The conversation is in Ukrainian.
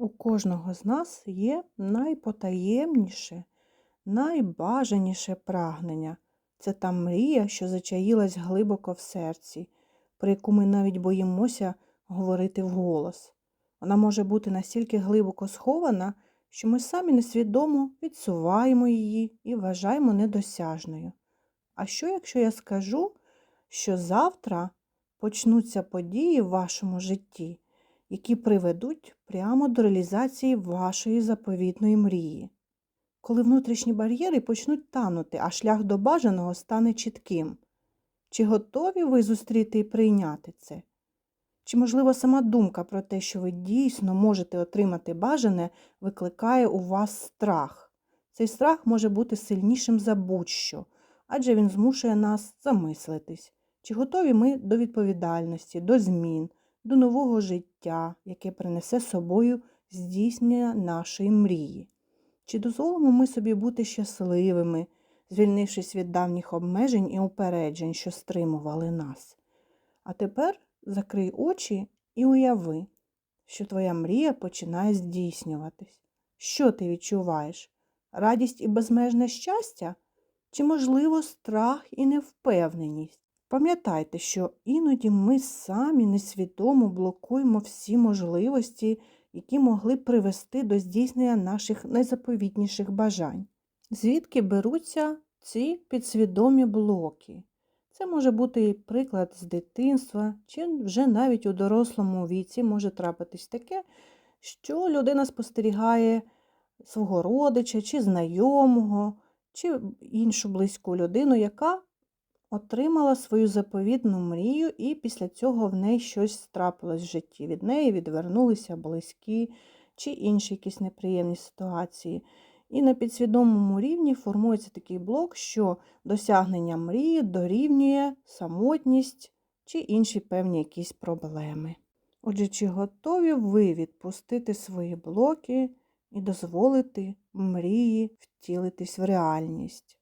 У кожного з нас є найпотаємніше, найбажаніше прагнення. Це та мрія, що зачаїлась глибоко в серці, про яку ми навіть боїмося говорити вголос. Вона може бути настільки глибоко схована, що ми самі несвідомо відсуваємо її і вважаємо недосяжною. А що, якщо я скажу, що завтра почнуться події в вашому житті, які приведуть прямо до реалізації вашої заповітної мрії? Коли внутрішні бар'єри почнуть танути, а шлях до бажаного стане чітким. Чи готові ви зустріти і прийняти це? Чи, можливо, сама думка про те, що ви дійсно можете отримати бажане, викликає у вас страх? Цей страх може бути сильнішим за будь-що, адже він змушує нас замислитись, чи готові ми до відповідальності, до змін, до нового життя, яке принесе собою здійснення нашої мрії. Чи дозволимо ми собі бути щасливими, звільнившись від давніх обмежень і упереджень, що стримували нас? А тепер закрий очі і уяви, що твоя мрія починає здійснюватись. Що ти відчуваєш? Радість і безмежне щастя? Чи, можливо, страх і невпевненість? Пам'ятайте, що іноді ми самі несвідомо блокуємо всі можливості, які могли привести до здійснення наших найзаповітніших бажань. Звідки беруться ці підсвідомі блоки? Це може бути приклад з дитинства, чи вже навіть у дорослому віці може трапитись таке, що людина спостерігає свого родича, чи знайомого, чи іншу близьку людину, яка отримала свою заповідну мрію, і після цього в неї щось трапилось в житті. Від неї відвернулися близькі чи інші якісь неприємні ситуації. І на підсвідомому рівні формується такий блок, що досягнення мрії дорівнює самотність чи інші певні якісь проблеми. Отже, чи готові ви відпустити свої блоки і дозволити мрії втілитись в реальність?